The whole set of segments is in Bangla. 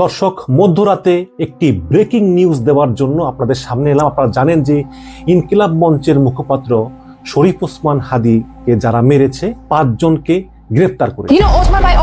দর্শক, মধ্যরাতে একটি ব্রেকিং নিউজ দেওয়ার জন্য আপনাদের সামনে এলাম। আপনারা জানেন যে ইনকিলাব মঞ্চের মুখপাত্র শরীফ ওসমান হাদিকে যারা মেরেছে, পাঁচজনকে গ্রেফতার করে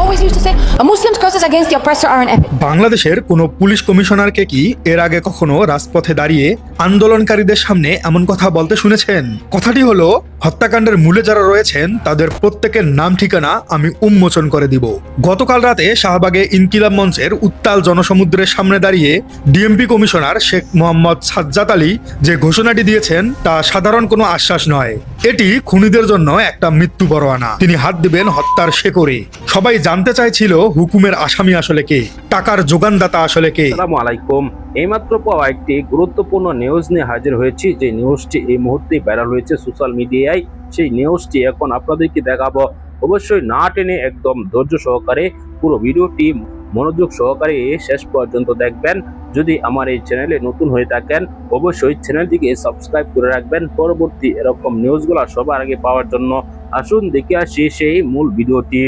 Always used to say, Muslim's curses against the oppressor are an epic. বাংলাদেশের কোনো পুলিশ কমিশনারকে কি এর আগে কখনো রাজপথে দাঁড়িয়ে আন্দোলনকারীদের সামনে এমন কথা বলতে শুনেছেন? কথাটি হলো হত্যাকাণ্ডের মূলে যারা রয়েছেন তাদের প্রত্যেকের নাম ঠিকানা আমি উন্মোচন করে দিব। গতকাল রাতে শাহবাগে ইনকিলাব মঞ্চের উত্তাল জনসমুদ্রের সামনে দাঁড়িয়ে ডিএমপি কমিশনার শেখ মোহাম্মদ সাজ্জাদ আলী যে ঘোষণাটি দিয়েছেন তা সাধারণ কোনো আশ্বাস নয়। এটি খুনিদের জন্য একটা মৃত্যু পরোয়ানা তিনি হাত দিবেন হত্যার শেকরে সবাই জানতে চাইছিল হুকুমের আসামি আসলে কে, টাকার যোগানদাতা আসলে কে। আসসালামু আলাইকুম। এইমাত্র পাওয়া একটি গুরুত্বপূর্ণ নিউজ নিয়ে হাজির হয়েছি। যে নিউজটি এই মুহূর্তে ভাইরাল হয়েছে সোশ্যাল মিডিয়ায় সেই নিউজটি এখন আপনাদেরকে দেখাবো। অবশ্যই না টেনে একদম ধৈর্য সহকারে পুরো ভিডিওটি মনোযোগ সহকারে শেষ পর্যন্ত দেখবেন। যদি আমার এই চ্যানেলে নতুন হয়ে থাকেন অবশ্যই চ্যানেলটিকে সাবস্ক্রাইব করে রাখবেন। পরবর্তী এরকম নিউজগুলো সবার আগে পাওয়ার জন্য আসুন দেখে আসি সেই মূল ভিডিওটি.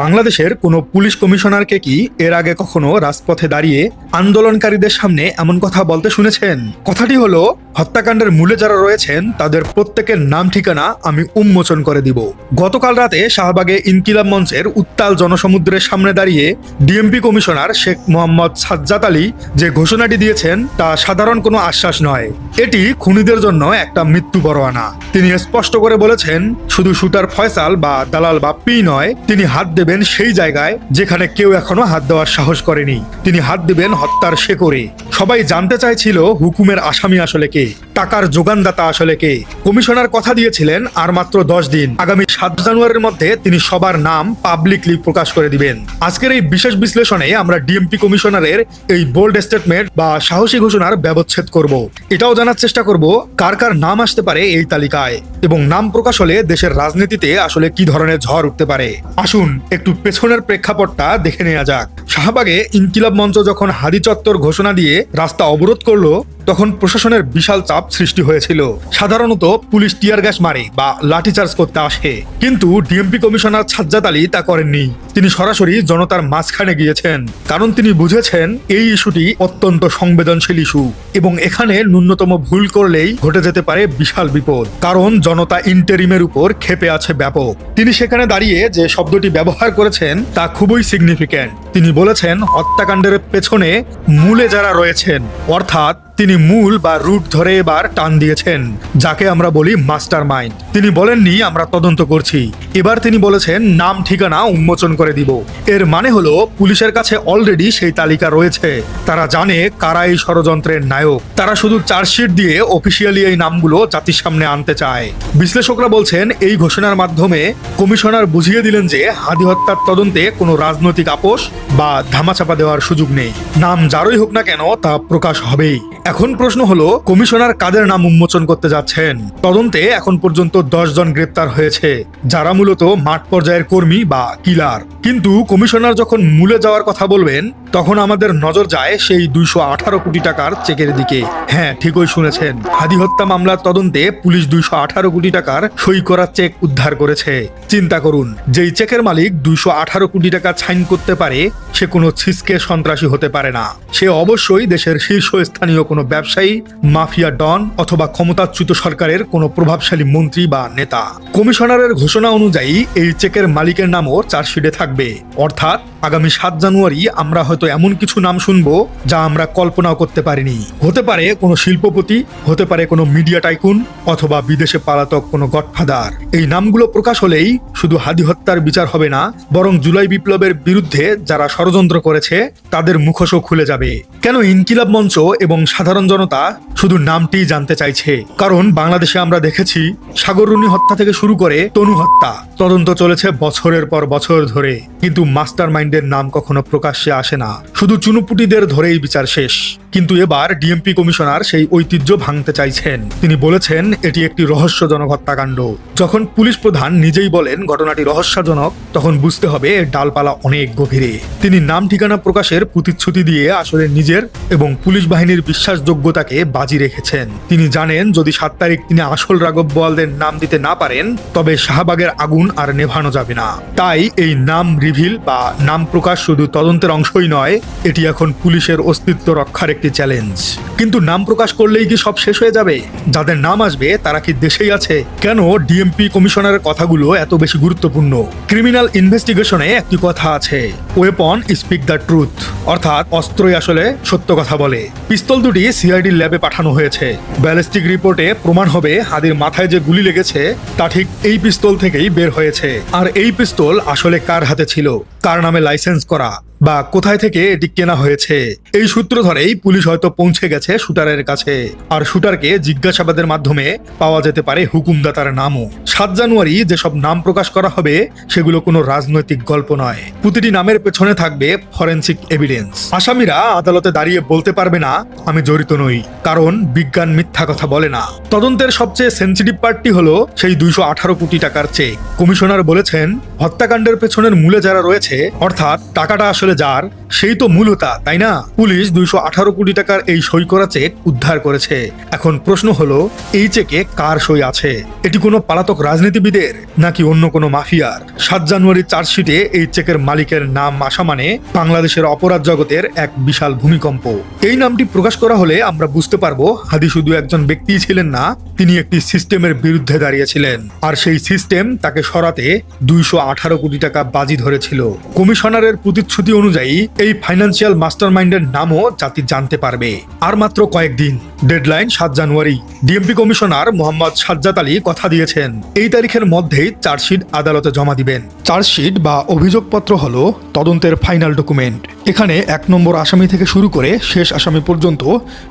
বাংলাদেশের কোনো পুলিশ কমিশনারকে কি এর আগে কখনো রাজপথে দাঁড়িয়ে আন্দোলনকারীদের সামনে এমন কথা বলতে শুনেছেন? কথাটি হলো হত্যাকাণ্ডের মূলে যারা রয়েছেন তাদের প্রত্যেকের নাম ঠিকানা আমি উন্মোচন করে দিব। গতকাল রাতে শাহবাগে ইনকিলাব মঞ্চের উত্তাল জনসমুদ্রের সামনে দাঁড়িয়ে ডিএমপি কমিশনার শেখ মোহাম্মদ সাজ্জাদ আলী যে ঘোষণাটি দিয়েছেন তা সাধারণ কোনো আশ্বাস নয়। এটি খুনিদের জন্য একটা মৃত্যু পরোয়ানা। তিনি স্পষ্ট করে বলেছেন, শুধু শুটার ফয়সাল বা দালাল বা পি নয়, তিনি হাত দেবেন সেই জায়গায় যেখানে কেউ এখনও হাত দেওয়ার সাহস করেনি। তিনি হাত দেবেন হত্যার শেকরে সবাই জানতে চাইছিল হুকুমের আসামি আসলে কে, টাকার যোগানদাতা আসলে কে। কমিশনার কথা দিয়েছিলেন আর মাত্র দশ দিন। আগামী সাত জানুয়ারির মধ্যে তিনি সবার নাম পাবলিকলি প্রকাশ করে দিবেন। আজকের এই বিশেষ বিশ্লেষণে আমরা ডিএমপি কমিশনারের এই বোল্ড স্টেটমেন্ট বা সাহসী ঘোষণার ব্যবচ্ছেদ করব। এটাও জানার চেষ্টা করব, কার কার নাম আসতে পারে এই তালিকায় এবং নাম প্রকাশ হলে দেশের রাজনীতিতে আসলে কি ধরনের ঝড় উঠতে পারে। আসুন একটু পেছনের প্রেক্ষাপটটা দেখে নেওয়া যাক। শাহবাগে ইনকিলাব মঞ্চ যখন হাদি চত্বর ঘোষণা দিয়ে রাস্তা অবরোধ করল তখন প্রশাসনের বিশাল চাপ সৃষ্টি হয়েছিল। সাধারণত পুলিশ টিয়ার গ্যাস মারে বা লাঠিচার্জ করতে আসে। কিন্তু ডিএমপি কমিশনার সাজ্জাদ আলী তা করেননি। তিনি সরাসরি জনতার মাঝখানে গিয়েছেন। কারণ তিনি বুঝেছেন এই ইস্যুটি অত্যন্ত সংবেদনশীল ইস্যু এবং এখানে ন্যূনতম ভুল করলেই ঘটে যেতে পারে বিশাল বিপদ। কারণ জনতা ইন্টেরিমের উপর ক্ষেপে আছে ব্যাপক। তিনি সেখানে দাঁড়িয়ে যে শব্দটি ব্যবহার করেছেন তা খুবই সিগনিফিক্যান্ট তিনি বলেছেন, হত্যাকাণ্ডের পেছনে মূলে যারা রয়েছেন, অর্থাৎ তিনি মূল বা রুট ধরে এবার টান দিয়েছেন, যাকে আমরা বলি মাস্টার মাইন্ড তিনি বলেননি, আমরা তদন্ত করছি। এবার তিনি বলেছেন, নাম, ঠিকানা উন্মোচন করে দিব। এর মানে হলো, পুলিশের কাছে অলরেডি সেই তালিকা রয়েছে। তারা জানে কারা এই ষড়যন্ত্রের নায়ক। তারা শুধু চার্জশিট দিয়ে অফিসিয়ালি এই নামগুলো জাতির সামনে আনতে চায়। বিশ্লেষকরা বলছেন, এই ঘোষণার মাধ্যমে কমিশনার বুঝিয়ে দিলেন যে, হাদি হত্যার তদন্তে কোনো রাজনৈতিক আপোষ বা ধামাচাপা দেওয়ার সুযোগ নেই। নাম যারই হোক না কেন, তা প্রকাশ হবেই। এখন প্রশ্ন হলো, কমিশনার কাদের নাম উন্মোচন করতে যাচ্ছেন? তদন্তে এখন পর্যন্ত দশ জন গ্রেপ্তার হয়েছে, যারা মূলত মাঠ পর্যায়ের কর্মী বা কিলার। কিন্তু কমিশনার যখন মূলে যাওয়ার কথা বলবেন তখন আমাদের নজর যায় সেই দুইশো আঠারো কোটি টাকার চেকের দিকে। হ্যাঁ ঠিকই শুনেছেন। হাদি হত্যা মামলার তদন্তে পুলিশ দুইশো আঠারো কোটি টাকার সই করা চেক উদ্ধার করেছে। চিন্তা করুন, যেই চেকের মালিক দুইশো আঠারো কোটি টাকা ছাইন করতে পারে, সে কোনো ছিসকে সন্ত্রাসী হতে পারে না। সে অবশ্যই দেশের শীর্ষস্থানীয় কোনো ব্যবসায়ী, মাফিয়া ডন অথবা ক্ষমতাচ্যুত সরকারের কোনো প্রভাবশালী মন্ত্রী বা নেতা। কমিশনারের ঘোষণা অনুযায়ী এই চেকের মালিকের নামও চার্জশিটে থাকবে। অর্থাৎ আগামী সাত জানুয়ারি আমরা হয়তো এমন কিছু নাম শুনব যা আমরা কল্পনাও করতে পারিনি। হতে পারে কোনো শিল্পপতি, হতে পারে কোনো মিডিয়া টাইকুন, অথবা বিদেশে পালাতক কোনো গডফাদার। এই নামগুলো প্রকাশ হলেই শুধু হাদি হত্যার বিচার হবে না, বরং জুলাই বিপ্লবের বিরুদ্ধে যারা ষড়যন্ত্র করেছে, তাদের মুখোশও খুলে যাবে। কেন ইনকিলাব মঞ্চ এবং সাধারণ জনতা শুধু নামটি জানতে চাইছে? কারণ বাংলাদেশে আমরা দেখেছি সাগররুনি হত্যা থেকে শুরু করে তনু হত্যা। তদন্ত চলেছে বছরের পর বছর ধরে, কিন্তু মাস্টার মাইন্ডের নাম কখনো প্রকাশ্যে আসে না। শুধু চুনুপুটিদের ধরেই বিচার শেষ। কিন্তু এবার ডিএমপি কমিশনার সেই ঐতিহ্য ভাঙতে চাইছেন। তিনি বলেছেন, এটি একটি রহস্যজনক হত্যাকাণ্ড। যখন পুলিশ প্রধান নিজেই বলেন ঘটনাটি রহস্যজনক, তখন বুঝতে হবে এর ডালপালা অনেক গভীরে। তিনি নাম ঠিকানা প্রকাশের প্রতিশ্রুতি দিয়ে আসলে নিজের এবং পুলিশ বাহিনীর বিশ্বাসযোগ্যতাকে বাজি রেখেছেন। তিনি জানেন, যদি সাত তারিখ তিনি আসল রাঘব বোয়ালদের নাম দিতে না পারেন, তবে শাহবাগের আগুন আর নেভানো যাবে না। তাই এই নাম রিভিল বা নাম প্রকাশ শুধু তদন্তের অংশই নয়, এটি এখন পুলিশের অস্তিত্ব রক্ষার একটি চ্যালেঞ্জ কিন্তু নাম প্রকাশ করলেই কি সব শেষ হয়ে যাবে? যাদের নাম আসবে, তারা কি দেশেই আছে? কেন ডিএমপি কমিশনারের কথাগুলো এত বেশি গুরুত্বপূর্ণ? ক্রিমিনাল ইনভেস্টিগেশনে একটি কথা আছে। ওয়েপন স্পিক দ্য ট্রুথ অর্থাৎ অস্ত্রই আসলে সত্য কথা বলে। পিস্তল দুটি সিআইডি ল্যাবে পাঠানো হয়েছে। ব্যালিস্টিক রিপোর্টে প্রমাণ হবে হাদির মাথায় যে গুলি লেগেছে, তা ঠিক এই পিস্তল থেকেই বের হয়েছে। আর এই পিস্তল আসলে কার হাতে ছিল? কার নামে লাইসেন্স করা? বা কোথায় থেকে এটি কেনা হয়েছে? এই সূত্র ধরেই পুলিশ হয়তো পৌঁছে গেছে শুটারের কাছে। আর শুটারকে জিজ্ঞাসাবাদের মাধ্যমে পাওয়া যেতে পারে হুকুমদাতার নামও। সাত জানুয়ারি যেসব নাম প্রকাশ করা হবে, সেগুলো কোনো রাজনৈতিক গল্প নয়। প্রতিটি নামের পেছনে থাকবে ফরেন্সিক এভিডেন্স আসামিরা আদালতে দাঁড়িয়ে বলতে পারবে না, আমি জড়িত নই, কারণ বিজ্ঞান মিথ্যা কথা বলে না। তদন্তের সবচেয়ে সেন্সিটিভ পার্টটি হলো সেই দুইশো আঠারো কোটি টাকার চেক। কমিশনার বলেছেন, হত্যাকাণ্ডের পেছনের মূলে যারা রয়েছে, অর্থাৎ টাকাটা আসলে যার, সেই তো মূলতা, তাই না? পুলিশ দুইশো আঠারো কোটি টাকার এই সই করা চেক উদ্ধার করেছে। এখন প্রশ্ন হলো, এই চেকে কার সই আছে? এটি কোনো পালাতক রাজনীতিবিদের নাকি অন্য কোনো মাফিয়ার? সাত জানুয়ারির চার্জশিটে এই চেকের মালিকের নাম আসা মানে বাংলাদেশের অপরাধ জগতের এক বিশাল ভূমিকম্প। এই নামটি প্রকাশ করা হলে আমরা বুঝতে পারব, হাদি শুধু একজন ব্যক্তিই ছিলেন না, তিনি একটি সিস্টেমের বিরুদ্ধে দাঁড়িয়েছিলেন। আর সেই সিস্টেম তাকে সরাতে দুইশো আঠারো কোটি টাকা বাজি ধরেছিল। কমিশনারের প্রতিশ্রুতি অনুযায়ী, এই ফাইন্যান্সিয়াল মাস্টারমাইন্ডের নামও জাতি জানতে পারবে। আর মাত্র কয়েকদিন ডেডলাইন সাত January. DMP commissioner Mohammad Sajjad Ali কথা দিয়েছেন, এই তারিখের মধ্যেই চার্জশিট আদালতে জমা দিবেন। চার্জশিট বা অভিযোগপত্র হল তদন্তের ফাইনাল ডকুমেন্ট। এখানে এক নম্বর আসামি থেকে শুরু করে শেষ আসামি পর্যন্ত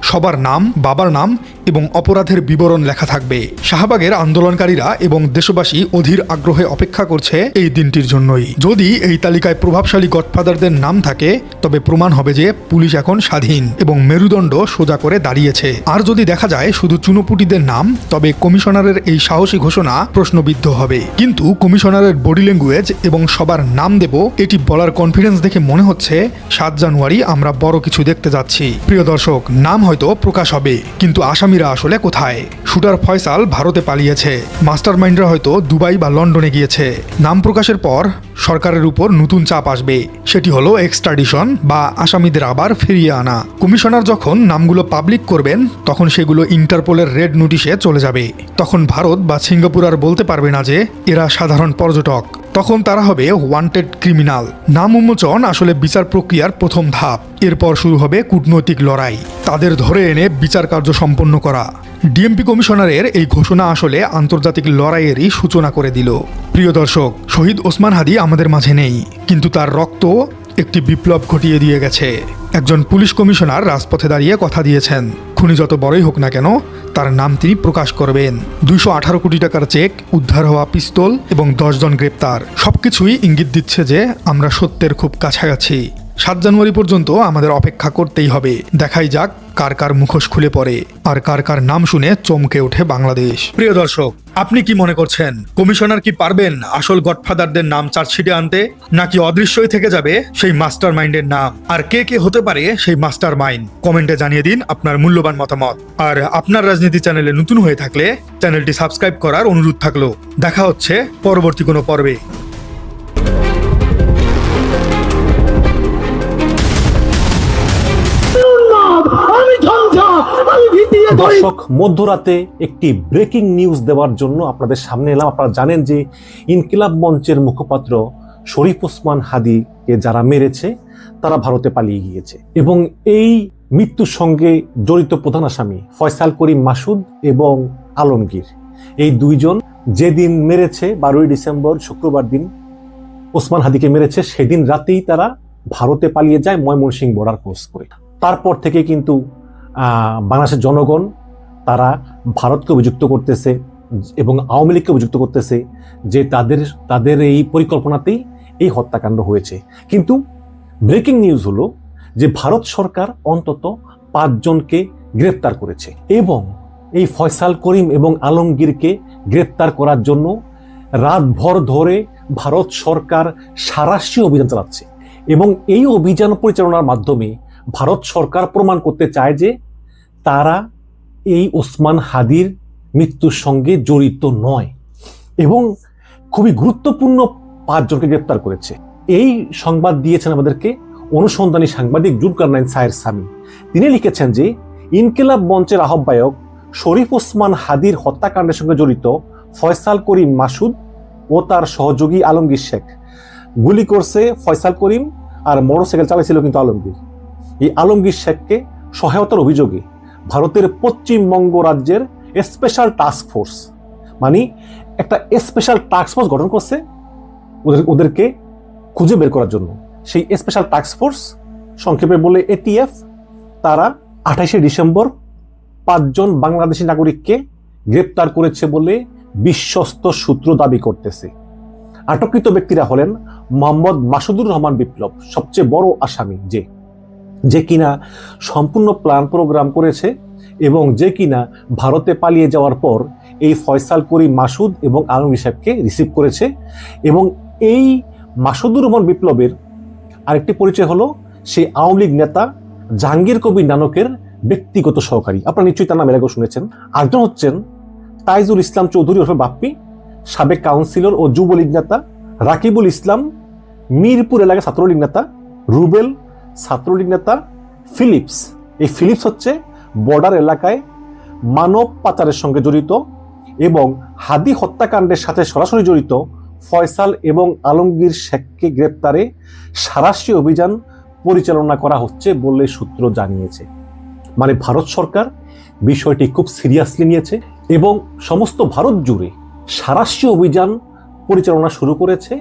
সবার নাম, বাবার নাম এবং অপরাধের বিবরণ লেখা থাকবে। শাহবাগের আন্দোলনকারীরা এবং দেশবাসী অধীর আগ্রহে অপেক্ষা করছে এই দিনটির জন্যই। যদি এই তালিকায় প্রভাবশালী গডফাদারদের নাম থাকে, তবে প্রমাণ হবে যে পুলিশ এখন স্বাধীন। এবং মেরুদণ্ড সোজা করে দাঁড়িয়েছে। আর যদি দেখা যায় শুধু চুনোপুটিদের নাম, তবে কমিশনারের এই সাহসী ঘোষণা প্রশ্নবিদ্ধ হবে। কিন্তু কমিশনারের বডি ল্যাঙ্গুয়েজ এবং সবার নাম দেব, এটি বলার কনফিডেন্স দেখে মনে হচ্ছে, সাত জানুয়ারি আমরা বড় কিছু দেখতে যাচ্ছি। প্রিয় দর্শক, নাম হয়তো প্রকাশ হবে, কিন্তু আসামিরা আসলে কোথায়? শুটার ফয়সাল ভারতে পালিয়েছে। মাস্টার মাইন্ডরা হয়তো দুবাই বা লন্ডনে গিয়েছে। নাম প্রকাশের পর সরকারের উপর নতুন চাপ আসবে। সেটি হলো এক্সট্রাডিশন বা আসামিদের আবার ফিরিয়ে আনা। কমিশনার যখন নামগুলো পাবলিক করবেন, তখন সেগুলো ইন্টারপোলের রেড নোটিশে চলে যাবে। তখন ভারত বা সিঙ্গাপুর আর বলতে পারবে না যে, এরা সাধারণ পর্যটক। তখন তারা হবে ওয়ান্টেড ক্রিমিনাল নাম উন্মোচন আসলে বিচার প্রক্রিয়ার প্রথম ধাপ। এরপর শুরু হবে কূটনৈতিক লড়াই। তাদের ধরে এনে বিচার কার্য সম্পন্ন করা। ডিএমপি কমিশনারের এই ঘোষণা আসলে আন্তর্জাতিক লড়াইয়েরই সূচনা করে দিল। প্রিয় দর্শক, শহীদ ওসমান হাদি আমাদের মাঝে নেই, কিন্তু তার রক্ত একটি বিপ্লব ঘটিয়ে দিয়ে গেছে। একজন পুলিশ কমিশনার রাজপথে দাঁড়িয়ে কথা দিয়েছেন। খুনি যত বড়ই হোক না কেন, তার নাম তিনি প্রকাশ করবেন। দুইশো আঠারো কোটি টাকার চেক, উদ্ধার হওয়া পিস্তল এবং দশজন গ্রেপ্তার। সবকিছুই ইঙ্গিত দিচ্ছে যে আমরা সত্যের খুব কাছাকাছি। সাত জানুয়ারি পর্যন্ত আমাদের অপেক্ষা করতেই হবে। দেখাই যাক কার কার মুখোশ খুলে পড়ে আর কার কার নাম শুনে চমকে ওঠে বাংলাদেশ। প্রিয় দর্শক, আপনি কি মনে করছেন, কমিশনার কি পারবেন আসল গডফাদারদের নাম চার্জশিটে আনতে, নাকি অদৃশ্যই থেকে যাবে সেই মাস্টার মাইন্ডের নাম? আর কে কে হতে পারে সেই মাস্টার মাইন্ড কমেন্টে জানিয়ে দিন আপনার মূল্যবান মতামত। আর আপনার রাজনীতি চ্যানেলে নতুন হয়ে থাকলে চ্যানেলটি সাবস্ক্রাইব করার অনুরোধ থাকল। দেখা হচ্ছে পরবর্তী কোনো পর্বে। দর্শক, মধ্যরাতে একটি ব্রেকিং নিউজ দেওয়ার জন্য আপনাদের সামনে এলাম। আপনারা জানেন যে ইনকিলাব মঞ্চের মুখপাত্র শরীফ ওসমান হাদিকে যারা মেরেছে, তারা ভারতে পালিয়ে গিয়েছে। এবং এই মৃত্যুর সঙ্গে জড়িত প্রধান আসামি ফয়সাল করিম মাসুদ এবং আলমগীর। এই দুইজন যেদিন মেরেছে, বারোই ডিসেম্বর, শুক্রবার দিন ওসমান হাদিকে মেরেছে, সেদিন রাতেই তারা ভারতে পালিয়ে যায় ময়মনসিংহ বর্ডার ক্রস করে। তারপর থেকে কিন্তু বাংলাদেশের জনগণ তারা ভারতকে অভিযুক্ত করতেছে এবং আওয়ামী লীগকে অভিযুক্ত করতেছে যে তাদের তাদের এই পরিকল্পনাতেই এই হত্যাকাণ্ড হয়েছে। কিন্তু ব্রেকিং নিউজ হলো যে ভারত সরকার অন্তত পাঁচজনকে গ্রেপ্তার করেছে এবং এই ফয়সাল করিম এবং আলমগীরকে গ্রেপ্তার করার জন্য রাতভর ধরে ভারত সরকার সারাশি অভিযান চালাচ্ছে এবং এই অভিযান পরিচালনার মাধ্যমে ভারত সরকার প্রমাণ করতে চায় যে তারা এই ওসমান হাদির মৃত্যুর সঙ্গে জড়িত নয় এবং খুবই গুরুত্বপূর্ণ পাঁচজনকে গ্রেপ্তার করেছে। এই সংবাদ দিয়েছেন আমাদেরকে অনুসন্ধানী সাংবাদিক জুলকার নাইন সায়ের সামি তিনি লিখেছেন যে, ইনকিলাব মঞ্চের আহ্বায়ক শরীফ ওসমান হাদির হত্যাকাণ্ডের সঙ্গে জড়িত ফয়সাল করিম মাসুদ ও তার সহযোগী আলমগীর শেখ। গুলি করছে ফয়সাল করিম আর মোটরসাইকেল চালাইছিল কিন্তু আলমগীর। এই আলমগীর শেখকে সহায়তার অভিযোগে ভারতের পশ্চিমবঙ্গ রাজ্যের স্পেশাল টাস্ক ফোর্স মানে একটা স্পেশাল টাস্ক ফোর্স গঠন করছে ওদের, ওদেরকে খুঁজে বের করার জন্য। সেই স্পেশাল টাস্ক ফোর্স সংক্ষেপে বলে এটিএফ তারা আঠাশে ডিসেম্বর পাঁচজন বাংলাদেশি নাগরিককে গ্রেপ্তার করেছে বলে বিশ্বস্ত সূত্র দাবি করতেছে। আটককৃত ব্যক্তিরা হলেন মোহাম্মদ মাসুদুর রহমান বিপ্লব, সবচেয়ে বড় আসামি, যে যে কিনা সম্পূর্ণ প্ল্যান প্রোগ্রাম করেছে এবং যে কিনা ভারতে পালিয়ে যাওয়ার পর এই ফয়সাল করিম মাসুদ এবং আলমগীর সাহেবকে রিসিভ করেছে এবং এই মাসুদুর রহমান বিপ্লবের আরেকটি পরিচয় হলো সেই আওয়ামী লীগ নেতা জাহাঙ্গীর কবির নানকের ব্যক্তিগত সহকারী। আপনারা নিশ্চয়ই তার নাম আগেও শুনেছেন। আরেকজন হচ্ছেন তাইজুল ইসলাম চৌধুরী ওরফে বাপ্পি, সাবেক কাউন্সিলর ও যুবলীগ নেতা রাকিবুল ইসলাম, মিরপুর এলাকার ছাত্রলীগ নেতা রুবেল ছাত্রলীগ নেতা ফিলিপস। এই ফিলিপস হচ্ছে বর্ডার এলাকায় মানব পাচারের সঙ্গে জড়িত এবং হাদি হত্যাকাণ্ডের সাথে সরাসরি জড়িত ফয়সাল এবং আলমগীর শেখকে গ্রেপ্তারে সারাশি অভিযান পরিচালনা করা হচ্ছে বলে সূত্র জানিয়েছে। মানে ভারত সরকার বিষয়টি খুব সিরিয়াসলি নিয়েছে এবং সমস্ত ভারত জুড়ে সারাশি অভিযান পরিচালনা শুরু করেছে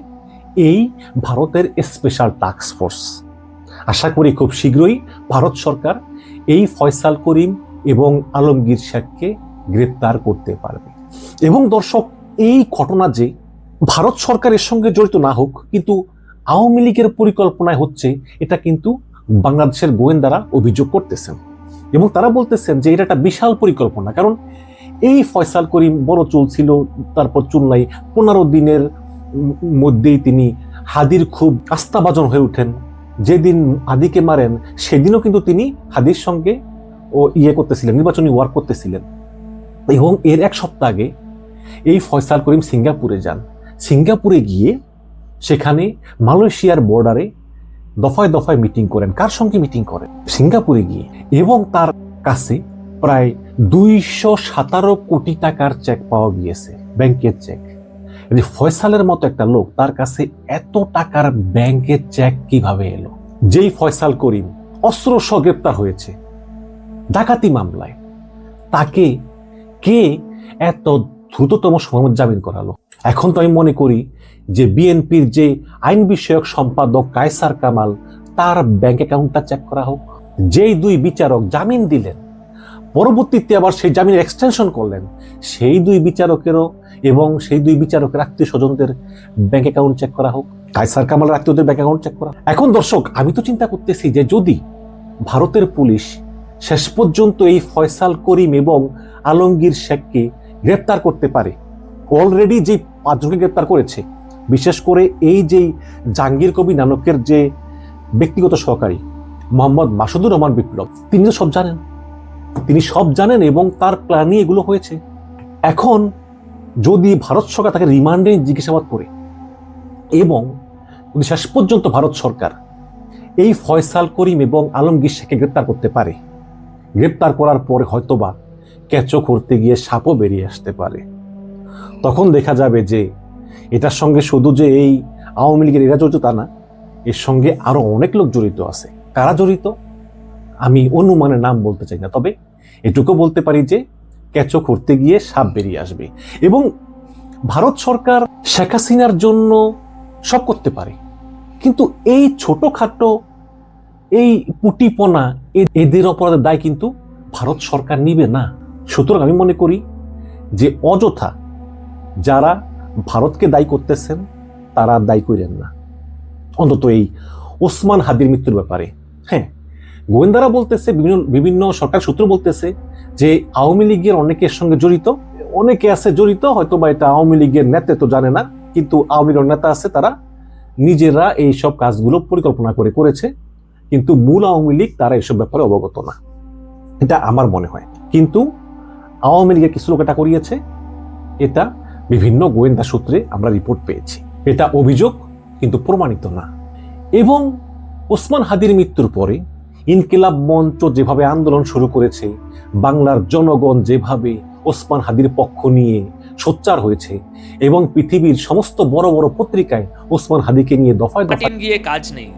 এই ভারতের স্পেশাল টাস্ক ফোর্স। আশা করি খুব শীঘ্রই ভারত সরকার এই ফয়সাল করিম এবং আলমগীর শেখকে গ্রেপ্তার করতে পারবে। এবং দর্শক, এই ঘটনা যে ভারত সরকারের সঙ্গে জড়িত না হোক, কিন্তু আওয়ামী লীগের পরিকল্পনায় হচ্ছে, এটা কিন্তু বাংলাদেশের গোয়েন্দারা অভিযোগ করতেছেন। এবং তারা বলতেছেন যে এটা একটা বিশাল পরিকল্পনা, কারণ এই ফয়সাল করিম বড় চুল ছিল, তারপর চুল নাই পনেরো দিনের মধ্যেই তিনি হাদির খুব আস্থাভাজন হয়ে ওঠেন যেদিন আদিকে মারেন, সেদিনও কিন্তু তিনি হাদির সঙ্গে ও ইয়ে করতেছিলেন, নির্বাচনী ওয়ার্ক করতেছিলেন। এবং এর এক সপ্তাহ আগে এই ফয়সাল করিম সিঙ্গাপুরে যান। সিঙ্গাপুরে গিয়ে সেখানে মালয়েশিয়ার বর্ডারে দফায় দফায় মিটিং করেন। কার সঙ্গে মিটিং করেন? সিঙ্গাপুরে গিয়ে। এবং তার কাছে প্রায় দুইশো সাতারো কোটি টাকার চেক পাওয়া গিয়েছে, ব্যাংকের চেক যে ফয়সালের মতো একটা লোক, তার কাছে এত টাকার ব্যাংকের চেক কীভাবে এলো? যেই ফয়সাল করিম অস্ত্র সহ হয়েছে ডাকাতি মামলায়। তাকে কে এত দ্রুততম সময় জামিন করালো? এখন তো আমি মনে করি যে বিএনপির যে আইন বিষয়ক সম্পাদক কায়সার কামাল, তার ব্যাংক অ্যাকাউন্টটা চেক করা হোক। যেই দুই বিচারক জামিন দিলেন পরবর্তীতে আবার সেই জামিনের এক্সটেনশন করলেন। সেই দুই বিচারকেরও এবং সেই দুই বিচারকের আত্মীয় স্বজনদের ব্যাংক অ্যাকাউন্ট চেক করা হোক, কায়সার কামালের আত্মীয়দের ব্যাংক অ্যাকাউন্ট চেক করা এখন দর্শক, আমি তো চিন্তা করতেছি যে যদি ভারতের পুলিশ শেষ পর্যন্ত এই ফয়সাল করিম এবং আলমগীর শেখকে গ্রেপ্তার করতে পারে অলরেডি যে পাঁচজনকে গ্রেপ্তার করেছে, বিশেষ করে এই যে জাহাঙ্গীর কবি নানকের যে ব্যক্তিগত সহকারী, মোহাম্মদ মাসুদুর রহমান বিপ্লব, তিনি তো সব জানেন। তিনি সব জানেন এবং তার প্ল্যানই এগুলো হয়েছে। এখন যদি ভারত সরকার তাকে রিমান্ডে জিজ্ঞাসাবাদ করে এবং যদি শেষ পর্যন্ত ভারত সরকার এই ফয়সাল করিম এবং আলমগীর শেখকে গ্রেপ্তার করতে পারে, গ্রেপ্তার করার পরে হয়তোবা ক্যাচো করতে গিয়ে সাপও বেরিয়ে আসতে পারে। তখন দেখা যাবে যে এটার সঙ্গে শুধু যে এই আওয়ামী লীগের এরা জড়িত তা না, এর সঙ্গে আরও অনেক লোক জড়িত আছে। কারা জড়িত? আমি অনুমানের নাম বলতে চাই না, তবে এটুকু বলতে পারি যে ক্যাচো করতে গিয়ে সাপ বেরিয়ে আসবে এবং ভারত সরকার শেখ হাসিনার জন্য সব করতে পারে। কিন্তু এই ছোটখাটো, এই পুটিপনা এদের অপরাধের দায় কিন্তু ভারত সরকার নিবে না। সুতরাং আমি মনে করি যে অযথা যারা ভারতকে দায়ী করতেছেন, তারা দায়ী করেন না। অন্তত এই ওসমান হাদির মৃত্যুর ব্যাপারে। হ্যাঁ গোয়েন্দারা বলতেছে, বিভিন্ন বিভিন্ন সরকার সূত্র বলতেছে যে আওয়ামী লীগের অনেকের সঙ্গে জড়িত। অনেকে আছে জড়িত, হয়তো বা এটা আওয়ামী লীগের নেতৃত্ব জানে না, কিন্তু আওয়ামী লীগের নেতা আছে, তারা নিজেরা এই সব কাজগুলো পরিকল্পনা করে করেছে, কিন্তু মূল আওয়ামী লীগ তারা এসব ব্যাপারে অবগত না। এটা আমার মনে হয়। কিন্তু আওয়ামী লীগের কিছু লোক এটা করিয়েছে, এটা বিভিন্ন গোয়েন্দা সূত্রে আমরা রিপোর্ট পেয়েছি। এটা অভিযোগ, কিন্তু প্রমাণিত না। এবং ওসমান হাদির মৃত্যুর পরে ইনকিলাব মঞ্চ যেভাবে আন্দোলন শুরু করেছে বাংলার জনগণ যেভাবে ওসমান হাদির পক্ষ নিয়ে সোচ্চার হয়েছে এবং পৃথিবীর সমস্ত বড় বড় পত্রিকায় ওসমান হাদিকে নিয়ে দফায় দফায় গিয়ে কাজ নেই।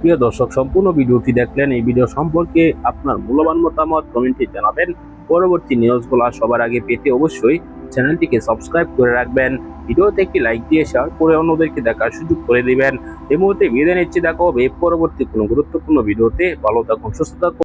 প্রিয় দর্শক সম্পূর্ণ ভিডিওটি দেখলেন। এই ভিডিও সম্পর্কে আপনার মূল্যবান মতামত কমেন্টে জানাবেন। পরবর্তী নিউজগুলো সবার আগে পেতে অবশ্যই চ্যানেলটিকে সাবস্ক্রাইব করে রাখবেন। ভিডিওতে একটি লাইক দিয়ে শেয়ার করে অন্যদেরকে দেখার সুযোগ করে দিবেন। এই মুহূর্তে বিদায় নিচ্ছি। দেখা হবে পরবর্তী কোনো গুরুত্বপূর্ণ ভিডিওতে। ভালো থাকুন, সুস্থ থাকুন।